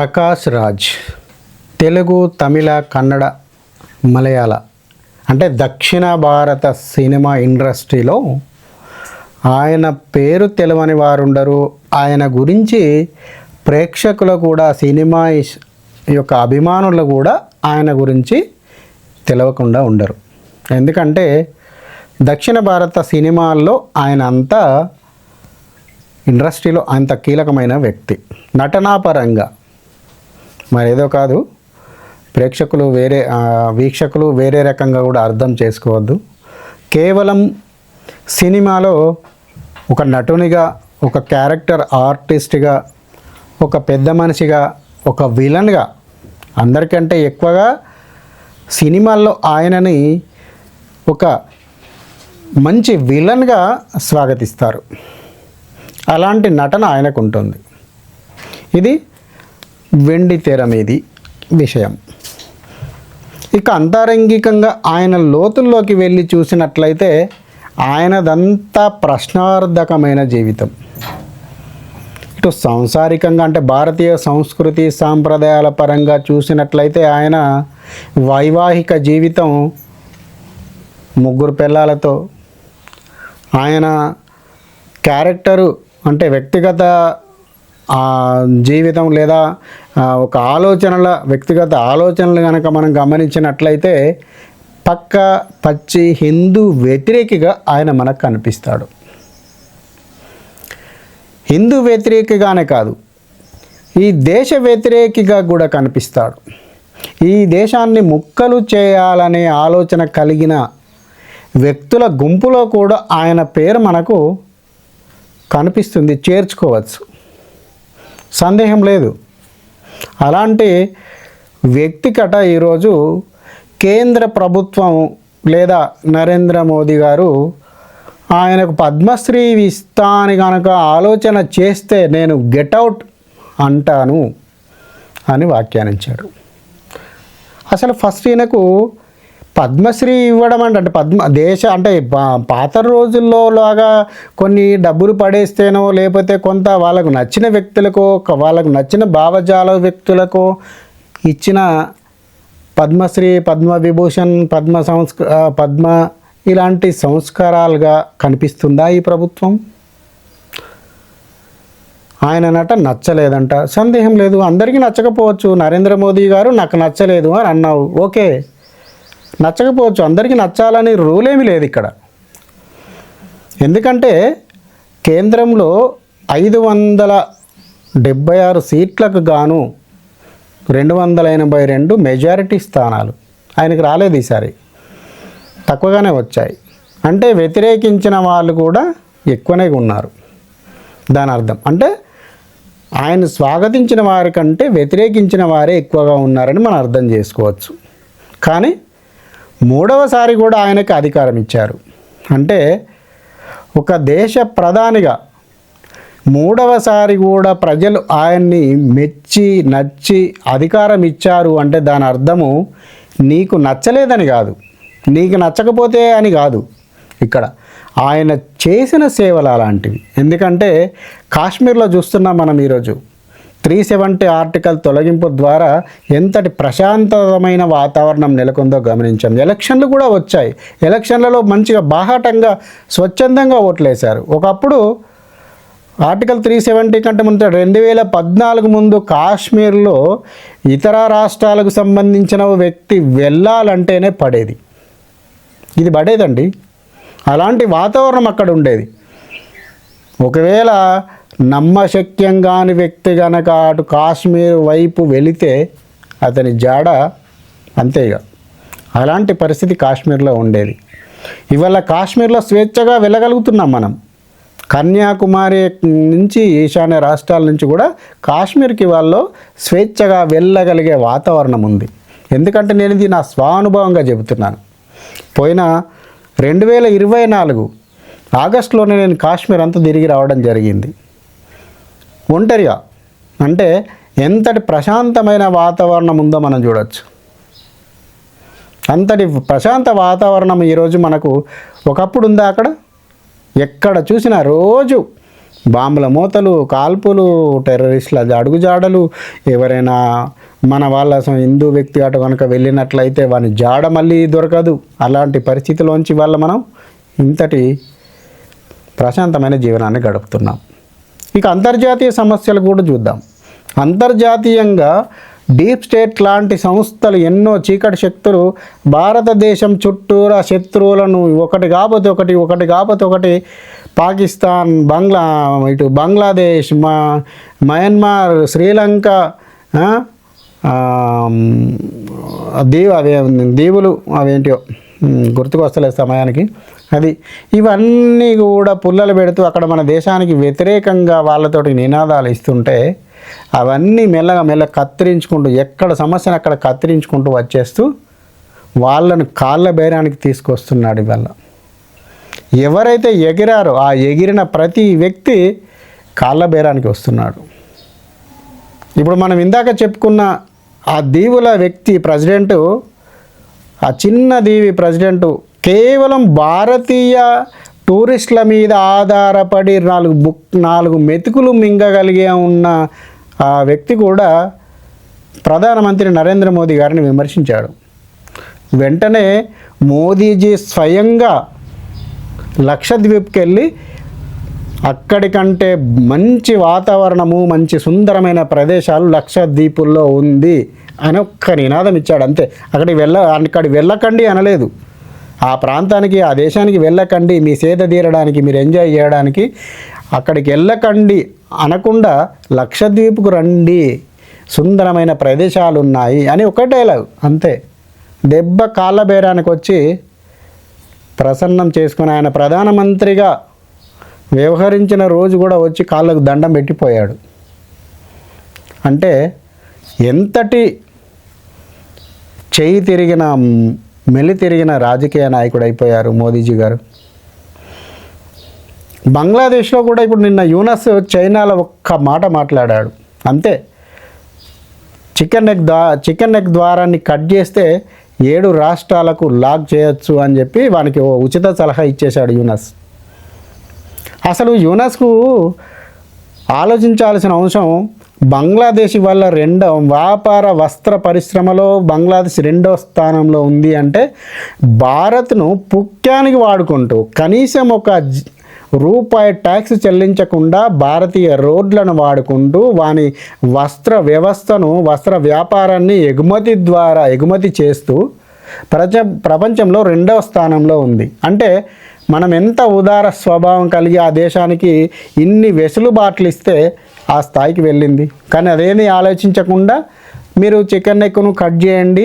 ప్రకాష్ రాజ్ తెలుగు తమిళ కన్నడ మలయాళ అంటే దక్షిణ భారత సినిమా ఇండస్ట్రీలో ఆయన పేరు తెలవని వారు ఉండరు ఆయన గురించి ప్రేక్షకులు కూడా సినిమా యొక్క అభిమానులు కూడా ఆయన గురించి తెలవకుండా ఉండరు. ఎందుకంటే దక్షిణ భారత సినిమాల్లో ఆయన అంతా ఇండస్ట్రీలో అంత కీలకమైన వ్యక్తి. నటనాపరంగా మరేదో కాదు. ప్రేక్షకులు వేరే వీక్షకులు వేరే రకంగా కూడా అర్థం చేసుకోవద్దు. కేవలం సినిమాలో ఒక నటునిగా ఒక క్యారెక్టర్ ఆర్టిస్ట్గా ఒక పెద్ద మనిషిగా ఒక విలన్గా అందరికంటే ఎక్కువగా సినిమాల్లో ఆయనని ఒక మంచి విలన్గా స్వాగతిస్తారు. అలాంటి నటన ఆయనకు ఉంటుంది ఇది వెండి తెర మీది విషయం. ఇక అంతరంగికంగా ఆయన లోతుల్లోకి వెళ్ళి చూసినట్లయితే ఆయనదంతా ప్రశ్నార్థకమైన జీవితం. ఇటు సాంసారికంగా అంటే భారతీయ సంస్కృతి సాంప్రదాయాల పరంగా చూసినట్లయితే ఆయన వైవాహిక జీవితం ముగ్గురు పిల్లలతో ఆయన క్యారెక్టరు అంటే వ్యక్తిగత జీవితం లేదా ఒక ఆలోచనల వ్యక్తిగత ఆలోచనలు కనుక మనం గమనించినట్లయితే పక్క పచ్చి హిందూ వ్యతిరేకిగా ఆయన మనకు కనిపిస్తాడు. హిందూ వ్యతిరేకిగానే కాదు ఈ దేశ వ్యతిరేకిగా కూడా కనిపిస్తాడు. ఈ దేశాన్ని ముక్కలు చేయాలనే ఆలోచన కలిగిన వ్యక్తుల గుంపులో కూడా ఆయన పేరు మనకు కనిపిస్తుంది చేర్చుకోవచ్చు. సందేహం లేదు. అలాంటి వ్యక్తి కట ఈరోజు కేంద్ర ప్రభుత్వం లేదా నరేంద్ర మోదీ గారు ఆయనకు పద్మశ్రీ ఇస్తా అని కనుక ఆలోచన చేస్తే నేను గెట్అవుట్ అంటాను అని వ్యాఖ్యానించాడు అసలు ఫస్ట్ ఈయనకు పద్మశ్రీ ఇవ్వడం అంటే అంటే పద్మ దేశ అంటే పాత రోజుల్లో లాగా కొన్ని డబ్బులు పడేస్తేనో లేకపోతే కొంత వాళ్ళకు నచ్చిన వ్యక్తులకు వాళ్ళకు నచ్చిన భావజాల వ్యక్తులకు ఇచ్చిన పద్మశ్రీ పద్మ విభూషణ్ పద్మ సంస్క పద్మ ఇలాంటి సంస్కారాలుగా కనిపిస్తుందా ఈ ప్రభుత్వం? ఆయన అనట నచ్చలేదంట. సందేహం లేదు. అందరికీ నచ్చకపోవచ్చు. నరేంద్ర మోదీ గారు నాకు నచ్చలేదు అని అన్నావు. ఓకే. నచ్చకపోవచ్చు. అందరికీ నచ్చాలని రూల్ ఏమీ లేదు ఇక్కడ. ఎందుకంటే కేంద్రంలో ఐదు వందల డెబ్బై ఆరు సీట్లకు గాను రెండు వందల ఎనభై రెండు మెజారిటీ స్థానాలు ఆయనకు రాలేదు ఈసారి. తక్కువగానే వచ్చాయి. అంటే వ్యతిరేకించిన వాళ్ళు కూడా ఎక్కువనే ఉన్నారు. దాని అర్థం. అంటే ఆయన స్వాగతించిన వారి కంటే వ్యతిరేకించిన వారే ఎక్కువగా ఉన్నారని మనం అర్థం చేసుకోవచ్చు. కానీ మూడవసారి కూడా ఆయనకి అధికారం ఇచ్చారు. అంటే ఒక దేశ ప్రధానిగా మూడవసారి కూడా ప్రజలు ఆయన్ని మెచ్చి నచ్చి అధికారం ఇచ్చారు అంటే దాని అర్థము నీకు నచ్చలేదని కాదు. నీకు నచ్చకపోతే అని కాదు ఇక్కడ. ఆయన చేసిన సేవలు అలాంటివి. ఎందుకంటే కాశ్మీర్లో చూస్తున్నాం మనం ఈరోజు. త్రీ సెవెంటీ ఆర్టికల్ తొలగింపు ద్వారా ఎంతటి ప్రశాంతమైన వాతావరణం నెలకొందో గమనించాం. ఎలక్షన్లు కూడా వచ్చాయి. ఎలక్షన్లలో మంచిగా బాహాటంగా స్వచ్ఛందంగా ఓట్లేశారు. ఒకప్పుడు ఆర్టికల్ త్రీ సెవెంటీ కంటే ముందు రెండు వేల పద్నాలుగు ముందు కాశ్మీర్లో ఇతర రాష్ట్రాలకు సంబంధించిన ఓ వ్యక్తి వెళ్ళాలంటేనే పడేది. ఇది పడేదండి. అలాంటి వాతావరణం అక్కడ ఉండేది. ఒకవేళ నమ్మశక్యం కాని వ్యక్తి గనక అటు కాశ్మీర్ వైపు వెళితే అతని జాడ అంతేగా అలాంటి పరిస్థితి కాశ్మీర్లో ఉండేది. ఇవాళ కాశ్మీర్లో స్వేచ్ఛగా వెళ్ళగలుగుతున్నాం మనం. కన్యాకుమారి నుంచి ఈశాన్య రాష్ట్రాల నుంచి కూడా కాశ్మీర్కి వాళ్ళు స్వేచ్ఛగా వెళ్ళగలిగే వాతావరణం ఉంది. ఎందుకంటే నేను ఇది నా స్వానుభవంగా చెబుతున్నాను. పోయిన రెండు వేల ఇరవై నాలుగు ఆగస్టులోనే నేను కాశ్మీర్ అంతా తిరిగి రావడం జరిగింది. ఒంటరిగా. అంటే ఎంతటి ప్రశాంతమైన వాతావరణం ఉందో మనం చూడవచ్చు అంతటి ప్రశాంత వాతావరణం ఈరోజు మనకు ఒకప్పుడు ఉందా అక్కడ? ఎక్కడ చూసినా రోజు బాంబుల మూతలు కాల్పులు టెర్రరిస్టుల అడుగుజాడలు ఎవరైనా మన వాళ్ళ హిందూ వ్యక్తి అటు కనుక వెళ్ళినట్లయితే వాని జాడ మళ్ళీ దొరకదు. అలాంటి పరిస్థితిలోంచి వాళ్ళ మనం ఇంతటి ప్రశాంతమైన జీవనాన్ని గడుపుతున్నాం. ఇక అంతర్జాతీయ సమస్యలు కూడా చూద్దాం. అంతర్జాతీయంగా డీప్ స్టేట్ లాంటి సంస్థలు ఎన్నో చీకటి శక్తులు భారతదేశం చుట్టూరా శత్రువులను ఒకటి కాకపోతే ఒకటి ఒకటి కాకపోతే ఒకటి పాకిస్తాన్ బంగ్లా ఇటు బంగ్లాదేశ్ మా మయన్మార్ శ్రీలంక దీవు అవే దీవులు అవేంటియో గుర్తుకొస్తలేదు సమయానికి. అది ఇవన్నీ కూడా పుల్లలు పెడుతూ అక్కడ మన దేశానికి వ్యతిరేకంగా వాళ్ళతోటి నినాదాలు ఇస్తుంటే అవన్నీ మెల్లగా మెల్ల కత్తిరించుకుంటూ ఎక్కడ సమస్యను అక్కడ కత్తిరించుకుంటూ వచ్చేస్తూ వాళ్ళను కాళ్ళ బేరానికి తీసుకొస్తున్నాడు ఇవాళ. ఎవరైతే ఎగిరారో ఆ ఎగిరిన ప్రతి వ్యక్తి కాళ్ళ బేరానికి వస్తున్నాడు. ఇప్పుడు మనం ఇందాక చెప్పుకున్న ఆ దీవుల వ్యక్తి ప్రెసిడెంటు ఆ చిన్న దీవి ప్రెసిడెంటు కేవలం భారతీయ టూరిస్టుల మీద ఆధారపడి నాలుగు బుక్ నాలుగు మెతుకులు మింగగలిగే ఉన్న ఆ వ్యక్తి కూడా ప్రధానమంత్రి నరేంద్ర మోదీ గారిని విమర్శించాడు. వెంటనే మోదీజీ స్వయంగా లక్షద్వీప్కి వెళ్ళి అక్కడికంటే మంచి వాతావరణము మంచి సుందరమైన ప్రదేశాలు లక్షద్వీపుల్లో ఉంది అని ఒక్క నినాదం ఇచ్చాడు. అంతే. అక్కడికి వెళ్ళ అక్కడికి వెళ్ళకండి అనలేదు. ఆ ప్రాంతానికి ఆ దేశానికి వెళ్ళకండి మీ సేద తీరడానికి మీరు ఎంజాయ్ చేయడానికి. అక్కడికి వెళ్ళకండి అనకుండా లక్షద్వీప్కు రండి. సుందరమైన ప్రదేశాలు ఉన్నాయి అని ఒక డైలాగ్ అంతే. దెబ్బ కాళ్ళ బేరానికి వచ్చి ప్రసన్నం చేసుకుని ఆయన ప్రధానమంత్రిగా వ్యవహరించిన రోజు కూడా వచ్చి కాళ్ళకు దండం పెట్టిపోయాడు. అంటే ఎంతటి చేయి తిరిగిన మెల్లి తిరిగిన రాజకీయ నాయకుడు అయిపోయారు మోదీజీ గారు. బంగ్లాదేశ్లో కూడా ఇప్పుడు నిన్న యూనస్ చైనాలో ఒక్క మాట మాట్లాడాడు. అంతే. చికెన్ నెక్ ద్వా చికెన్ నెక్ ద్వారాన్ని కట్ చేస్తే ఏడు రాష్ట్రాలకు లాక్ చేయొచ్చు అని చెప్పి వానికి ఓ ఉచిత సలహా ఇచ్చేశాడు యూనస్. అసలు యూనస్కు ఆలోచించాల్సిన అంశం బంగ్లాదేశ్ వల్ల రెండో వ్యాపార వస్త్ర పరిశ్రమలో బంగ్లాదేశ్ రెండో స్థానంలో ఉంది అంటే భారత్ను పుక్యానికి వాడుకుంటూ కనీసం ఒక రూపాయి ట్యాక్స్ చెల్లించకుండా భారతీయ రోడ్లను వాడుకుంటూ వాని వస్త్ర వ్యవస్థను వస్త్ర వ్యాపారాన్ని ఎగుమతి ద్వారా ఎగుమతి చేస్తూ ప్రజ ప్రపంచంలో రెండవ స్థానంలో ఉంది. అంటే మనం ఎంత ఉదార స్వభావం కలిగి ఆ దేశానికి ఇన్ని వెసులుబాట్లు ఇస్తే ఆ స్థాయికి వెళ్ళింది. కానీ అదేమి ఆలోచించకుండా మీరు చికెన్ నెక్ను కట్ చేయండి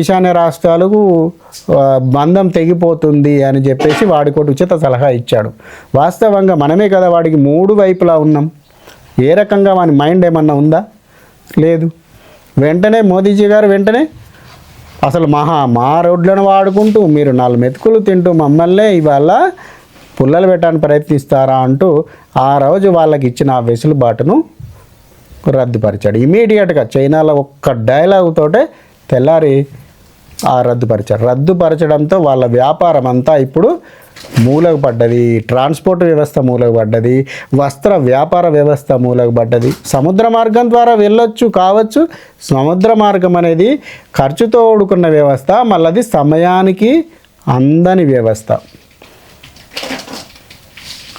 ఈశాన్య రాష్ట్రాలకు బంధం తెగిపోతుంది అని చెప్పేసి వాడికి ఉచిత సలహా ఇచ్చాడు. వాస్తవంగా మనమే కదా వాడికి మూడు వైపులా ఉన్నాం. ఏ రకంగా వాని మైండ్ ఏమన్నా ఉందా? లేదు. వెంటనే మోదీజీ గారు వెంటనే అసలు మహా మా రోడ్లను వాడుకుంటూ మీరు నాలుగు మెతుకులు తింటూ మమ్మల్నే ఇవాళ పుల్లలు పెట్టడానికి ప్రయత్నిస్తారా అంటూ ఆ రోజు వాళ్ళకి ఇచ్చిన ఆ వెసులుబాటును రద్దుపరిచాడు. ఇమీడియట్గా చైనాలో ఒక్క డైలాగుతోటే తెల్లారి ఆ రద్దుపరిచారు రద్దుపరచడంతో వాళ్ళ వ్యాపారం అంతా ఇప్పుడు మూలకు పడ్డది. ట్రాన్స్పోర్ట్ వ్యవస్థ మూలకు పడ్డది. వస్త్ర వ్యాపార వ్యవస్థ మూలకు పడ్డది. సముద్ర మార్గం ద్వారా వెళ్ళొచ్చు కావచ్చు. సముద్ర మార్గం అనేది ఖర్చుతో ఓడుకున్న వ్యవస్థ మళ్ళీ సమయానికి అందని వ్యవస్థ.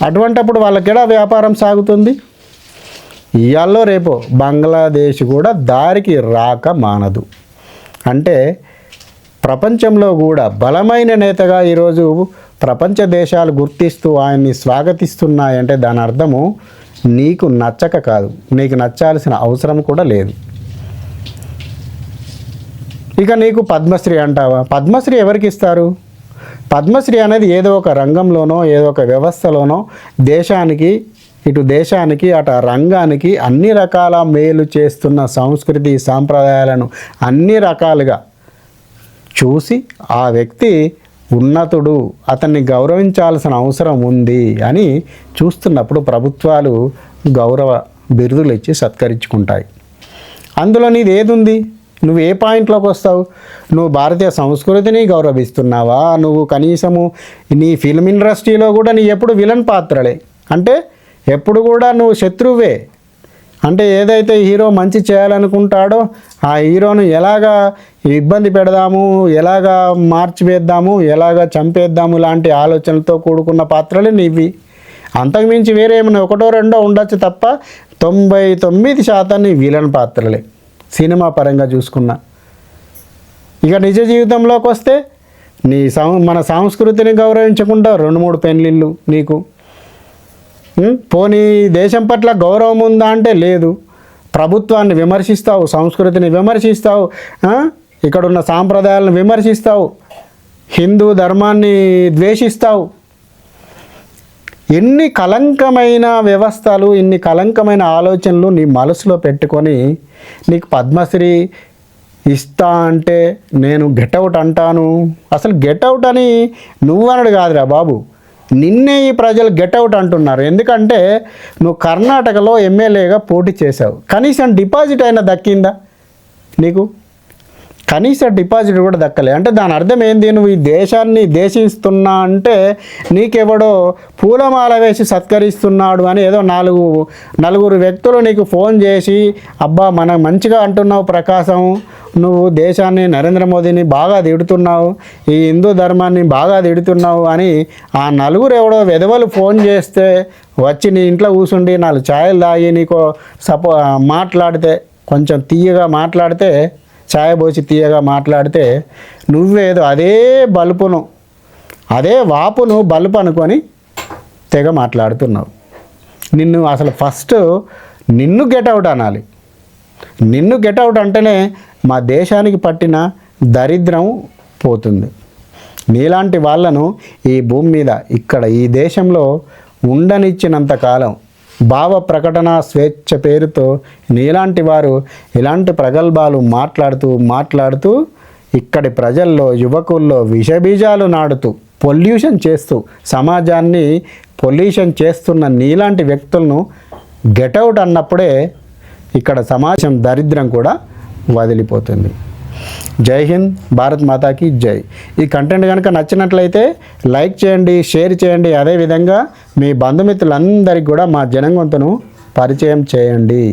అటువంటప్పుడు వాళ్ళకెడ వ్యాపారం సాగుతుంది? ఇవాళ రేపు బంగ్లాదేశ్ కూడా దారికి రాక మానదు. అంటే ప్రపంచంలో కూడా బలమైన నేతగా ఈరోజు ప్రపంచ దేశాలు గుర్తిస్తూ ఆయన్ని స్వాగతిస్తున్నాయంటే దాని అర్థము నీకు నచ్చక కాదు. నీకు నచ్చాల్సిన అవసరం కూడా లేదు. ఇక నీకు పద్మశ్రీ అంటావా? పద్మశ్రీ ఎవరికి ఇస్తారు? పద్మశ్రీ అనేది ఏదో ఒక రంగంలోనో ఏదో ఒక వ్యవస్థలోనో దేశానికి ఇటు దేశానికి అటు రంగానికి అన్ని రకాల మేలు చేస్తున్న సంస్కృతి సాంప్రదాయాలను అన్ని రకాలుగా చూసి ఆ వ్యక్తి ఉన్నతుడు అతన్ని గౌరవించాల్సిన అవసరం ఉంది అని చూస్తున్నప్పుడు ప్రభుత్వాలు గౌరవ బిరుదులు ఇచ్చి సత్కరించుకుంటాయి. అందులో నీది ఏది ఉంది నువ్వు ఏ పాయింట్లోకి వస్తావు? నువ్వు భారతీయ సంస్కృతిని గౌరవిస్తున్నావా? నువ్వు కనీసము నీ ఫిల్మ్ ఇండస్ట్రీలో కూడా నీ ఎప్పుడు విలన్ పాత్రలే. అంటే ఎప్పుడు కూడా నువ్వు శత్రువే. అంటే ఏదైతే హీరో మంచి చేయాలనుకుంటాడో ఆ హీరోను ఎలాగా ఇబ్బంది పెడదాము ఎలాగా మార్చివేద్దాము ఎలాగా చంపేద్దాము లాంటి ఆలోచనలతో కూడుకున్న పాత్రలు నీవి. అంతకుమించి వేరే ఏమైనా ఒకటో రెండో ఉండొచ్చు తప్ప తొంభై తొమ్మిది శాతం నీ విలన్ పాత్రలే. సినిమా పరంగా చూసుకున్నా. ఇక నిజ జీవితంలోకి వస్తే నీ సం మన సంస్కృతిని గౌరవించకుండా రెండు మూడు పెళ్ళిళ్ళు నీకు. పోనీ దేశం పట్ల గౌరవం ఉందా అంటే లేదు. ప్రభుత్వాన్ని విమర్శిస్తావు సంస్కృతిని విమర్శిస్తావు ఇక్కడున్న సాంప్రదాయాలను విమర్శిస్తావు హిందూ ధర్మాన్ని ద్వేషిస్తావు. ఎన్ని కలంకమైన వ్యవస్థలు ఇన్ని కలంకమైన ఆలోచనలు నీ మనసులో పెట్టుకొని నీకు పద్మశ్రీ ఇస్తా అంటే నేను గెటౌట్ అంటాను. అసలు గెటౌట్ అని నువ్వు అనడు కాదురా బాబు. నిన్నే ఈ ప్రజలు గెటౌట్ అంటున్నారు. ఎందుకంటే నువ్వు కర్ణాటకలో ఎమ్మెల్యేగా పోటీ చేసావు కనీసం డిపాజిట్ అయినా దక్కిందా నీకు? కనీస డిపాజిట్ కూడా దక్కలే. అంటే దాని అర్థం ఏంది? నువ్వు ఈ దేశాన్ని దేశిస్తున్నా అంటే నీకెవడో పూలమాల వేసి సత్కరిస్తున్నాడు అని ఏదో నాలుగు నలుగురు వ్యక్తులు నీకు ఫోన్ చేసి అబ్బా మనం మంచిగా అంటున్నావు ప్రకాశం నువ్వు దేశాన్ని నరేంద్ర మోదీని బాగా తిడుతున్నావు ఈ హిందూ ధర్మాన్ని బాగా తిడుతున్నావు అని ఆ నలుగురు ఎవడో వెధవలు ఫోన్ చేస్తే వచ్చి నీ ఇంట్లో కూర్చుండి నాలుగు ఛాయలు తాగి నీకు సపో మాట్లాడితే కొంచెం తీయగా మాట్లాడితే ఛాయ తీయగా మాట్లాడితే నువ్వేదో అదే బలుపును అదే వాపును బలుపు అనుకొని తెగ మాట్లాడుతున్నావు. నిన్ను అసలు ఫస్ట్ నిన్ను గెటౌట్ అనాలి. నిన్ను గెటౌట్ అంటేనే మా దేశానికి పట్టిన దరిద్రం పోతుంది. నీలాంటి వాళ్ళను ఈ భూమి మీద ఇక్కడ ఈ దేశంలో ఉండనిచ్చినంత కాలం భావ ప్రకటన స్వేచ్ఛ పేరుతో నీలాంటి వారు ఇలాంటి ప్రగల్భాలు మాట్లాడుతూ మాట్లాడుతూ ఇక్కడి ప్రజల్లో యువకుల్లో విషబీజాలు నాడుతూ పొల్యూషన్ చేస్తూ సమాజాన్ని పొల్యూషన్ చేస్తున్న నీలాంటి వ్యక్తులను గెటౌట్ అన్నప్పుడే ఇక్కడ సమాజం దరిద్రం కూడా వదిలిపోతుంది. జై హింద్ భారత్ మాతాకి జై. ఈ కంటెంట్ కనుక నచ్చినట్లయితే లైక్ చేయండి షేర్ చేయండి. అదేవిధంగా మీ బంధుమిత్రులందరికీ కూడా మా జనంగొంతును పరిచయం చేయండి.